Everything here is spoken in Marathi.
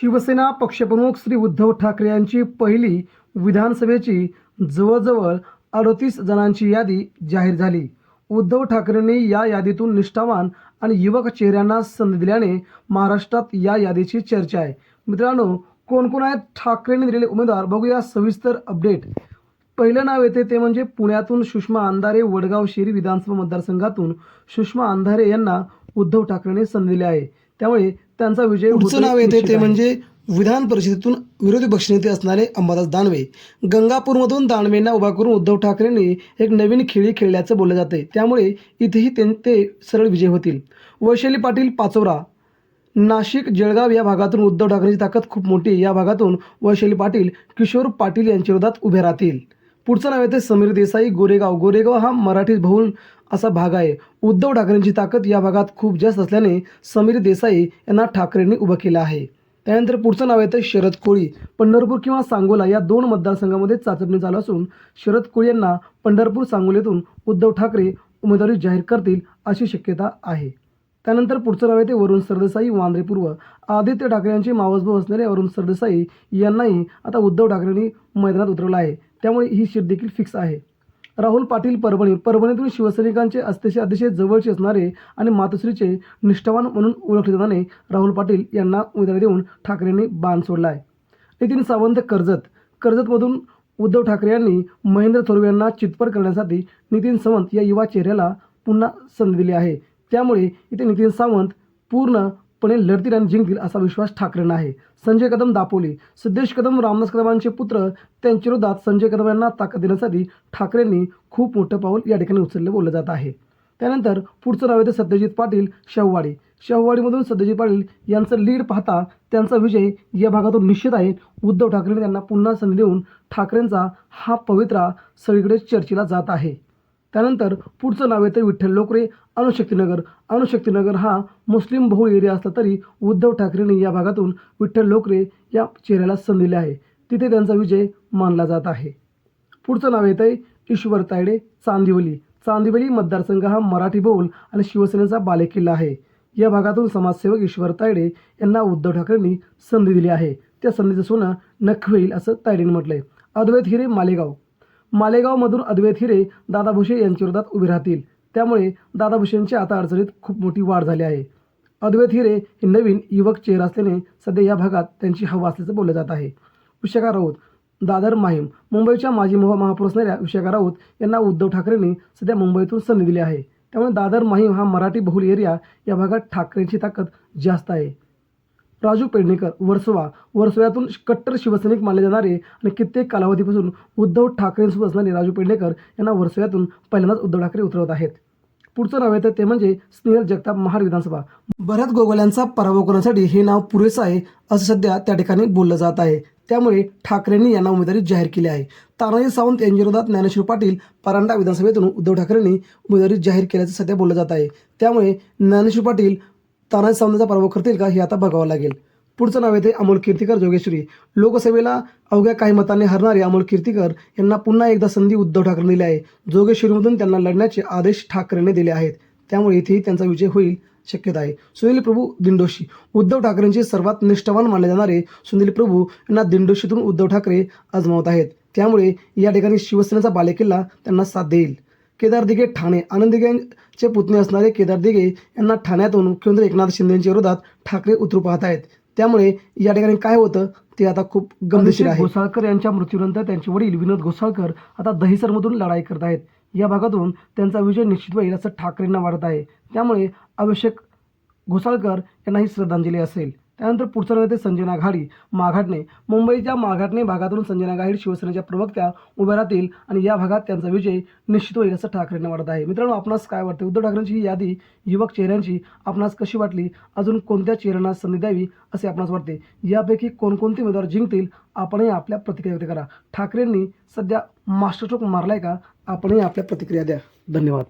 शिवसेना पक्षप्रमुख श्री उद्धव ठाकरे यांची पहिली विधानसभेची जवळजवळ अडतीस जणांची यादी जाहीर झाली. उद्धव ठाकरेंनी या यादीतून निष्ठावान आणि युवक चेहऱ्यांना संधी दिल्याने महाराष्ट्रात या यादीची चर्चा आहे. मित्रांनो कोण कोण आहेत ठाकरेंनी दिलेले उमेदवार बघूया सविस्तर अपडेट. पहिलं नाव येते ते म्हणजे पुण्यातून सुषमा अंधारे वडगाव शिरी विधानसभा मतदारसंघातून सुषमा अंधारे यांना उद्धव ठाकरेंनी संधी दिली आहे. त्यामुळे त्यांचा विजय पुढचं नाव येते ते म्हणजे विधान परिषदेतून विरोधी पक्षनेते असणारे अंबादास दानवे. गंगापूरमधून दानवेंना उभा करून उद्धव ठाकरेंनी एक नवीन खेळी खेळल्याचं बोललं जाते त्यामुळे इथेही ते सरळ विजय होतील. वैशाली पाटील पाचोरा. नाशिक जळगाव या भागातून उद्धव ठाकरेंची ताकद खूप मोठी या भागातून वैशाली पाटील किशोर पाटील यांच्या विरोधात उभे राहतील. पुढचं नाव येते समीर देसाई गोरेगाव. गोरेगाव हा मराठी बहुल असा भाग आहे. उद्धव ठाकरेंची ताकद या भागात खूप जास्त असल्याने समीर देसाई यांना ठाकरेंनी उभं केलं आहे. त्यानंतर पुढचं नाव येतं शरद कोळी. पंढरपूर किंवा सांगोला या दोन मतदारसंघामध्ये चाचपणी चालू असून शरद कोळी यांना पंढरपूर सांगोलीतून उद्धव ठाकरे उमेदवारी जाहीर करतील अशी शक्यता आहे. त्यानंतर पुढचं नाव येते वरुण सरदेसाई वांद्रे पूर्व. आदित्य ठाकरे यांचे मावसभाऊ असलेले वरुण सरदेसाई यांनाही आता उद्धव ठाकरेंनी मैदानात उतरवलं आहे. त्यामुळे ही सीट देखील फिक्स आहे. राहुल पाटील परभणी परभणीतून शिवसैनिकांचे अतिशय अतिशय जवळचे असणारे आणि मातोश्रीचे निष्ठावान म्हणून ओळखले जाणारे राहुल पाटील यांना उमेदवारी देऊन ठाकरेंनी बाण सोडला आहे नितीन सावंत कर्जत कर्जतमधून उद्धव ठाकरे यांनी महेंद्र थोरवे यांना चितपट करण्यासाठी नितीन सावंत या युवा चेहऱ्याला पुन्हा संधी दिली आहे. त्यामुळे इथे नितीन सावंत पूर्ण पूर्णपणे लढतील आणि जिंकतील असा विश्वास ठाकरेंना आहे. संजय कदम दापोली सिद्धेश कदम रामदास कदमांचे पुत्र त्यांच्या विरोधात संजय कदम यांना ताकद देण्यासाठी ठाकरेंनी खूप मोठं पाऊल या ठिकाणी उचलले बोललं जात आहे. त्यानंतर पुढचं नाव येतं सत्यजित पाटील शहवाडी. शहवाडीमधून सत्यजित पाटील यांचं लीड पाहता त्यांचा विजय या भागातून निश्चित आहे. उद्धव ठाकरेंनी त्यांना पुन्हा संधी देऊन ठाकरेंचा हा पवित्रा सगळीकडे चर्चेला जात आहे. त्यानंतर पुढचं नाव येतं विठ्ठल लोकरे. अणुशक्तीनगर अणुशक्तीनगर हा मुस्लिम बहुळ एरिया असला तरी उद्धव ठाकरेंनी या भागातून विठ्ठल लोकरे या चेहऱ्याला संधी दिली आहे. तिथे त्यांचा विजय मानला जात आहे. पुढचं नाव येतं आहे ईश्वर तायडे चांदिवली. चांदिवली मतदारसंघ हा मराठी बहुल आणि शिवसेनेचा बालेकिल्ला आहे. या भागातून समाजसेवक ईश्वर तायडे यांना उद्धव ठाकरेंनी संधी दिली आहे. त्या संधीचं सोनं नख होईल असं तायडेने म्हटलंय. अद्वैत हिरे मालेगाव. मालेगावमधून अद्वैत हिरे दादा भुसे यांच्या विरोधात उभे राहतील. त्यामुळे दादाभुशेंच्या आता अडचणीत खूप मोठी वाढ झाली आहे. अद्वैत हिरे हे नवीन युवक चेहरा असल्याने सध्या या भागात त्यांची हवा असल्याचं बोललं जात आहे. विशाखा राऊत दादर माहीम मुंबईच्या माजी महा महापौर असणाऱ्या विशाखा राऊत यांना उद्धव ठाकरेंनी सध्या मुंबईतून संधी दिली आहे. त्यामुळे दादर माहीम हा मराठी बहुल एरिया या भागात ठाकरेंची ताकद जास्त आहे. राजू पेडणेकर वर्सोवा. वर्सोव्यातून कट्टर शिवसैनिक मानले जाणारे आणि कित्येक कालावधीपासून उद्धव ठाकरेंसोबत असणारे राजू पेडणेकर यांना वर्सोव्यातून पहिल्यांदाच उद्धव ठाकरे उतरवत आहेत. पुढचं नाव येतं ते म्हणजे स्नेहल जगताप महाड विधानसभा. भरत गोगोल्यांचा पराभव करण्यासाठी हे नाव पुरेसं आहे असं सध्या त्या ठिकाणी बोललं जात आहे. त्यामुळे ठाकरेंनी यांना उमेदवारी जाहीर केली आहे. तानाजी सावंत यांच्याविरोधात ज्ञानेश्वर पाटील परांडा विधानसभेतून उद्धव ठाकरेंनी उमेदवारी जाहीर केल्याचं सध्या बोललं जात आहे. त्यामुळे ज्ञानेश्वर पाटील तानाजी सावंतचा पराभव करतील का हे आता बघावं लागेल. पुढचं नाव येते अमोल कीर्तिकर जोगेश्वरी. लोकसभेला अवघ्या काही मतांनी हरणारे अमोल कीर्तिकर यांना पुन्हा एकदा संधी उद्धव ठाकरे दिली आहे. जोगेश्वरीमधून त्यांना लढण्याचे आदेश ठाकरेंनी दिले आहेत. त्यामुळे इथेही त्यांचा विजय होईल शक्यता आहे. सुनील प्रभू दिंडोशी. उद्धव ठाकरेंचे सर्वात निष्ठावान मानले जाणारे सुनील प्रभू यांना दिंडोशीतून उद्धव ठाकरे आजमावत आहेत. त्यामुळे या ठिकाणी शिवसेनेचा बालेकिल्ला त्यांना साथ देईल. केदार दिघे ठाणे. आनंद दिघेंचे पुतणे असणारे केदार दिघे यांना ठाण्यातून मुख्यमंत्री एकनाथ शिंदेच्या विरोधात ठाकरे उतरू पाहत आहेत. त्यामुळे या ठिकाणी काय होतं ते आता खूप गंभीर आहे. घोसाळकर यांच्या मृत्यूनंतर त्यांचे वडील विनोद घोसाळकर आता दहिसरमधून लढाई करत आहेत. या भागातून त्यांचा विजय निश्चित होईल असं ठाकरेंना वाटत आहे. त्यामुळे आवश्यक घोसाळकर यांना ही श्रद्धांजली असेल. त्यानंतर पुढचं नेते येते संजना घाडी. माघाटणे मुंबईच्या माघाटणे भागातून संजना घाडी शिवसेनेच्या प्रवक्त्या उभ्या राहतील आणि या भागात त्यांचा विजय निश्चित होईल असं ठाकरेंना वाटत आहे. मित्रांनो आपणास काय वाटतं उद्धव ठाकरेंची ही यादी युवक चेहऱ्यांची आपणास कशी वाटली? अजून कोणत्या चेहऱ्यांना संधी द्यावी असे आपणास वाटते? यापैकी कोणकोणते उमेदवार जिंकतील? आपणही आपल्या प्रतिक्रिया व्यक्त करा. ठाकरेंनी सध्या मास्टरस्ट्रोक मारलाय का? आपणही आपल्या प्रतिक्रिया द्या. धन्यवाद.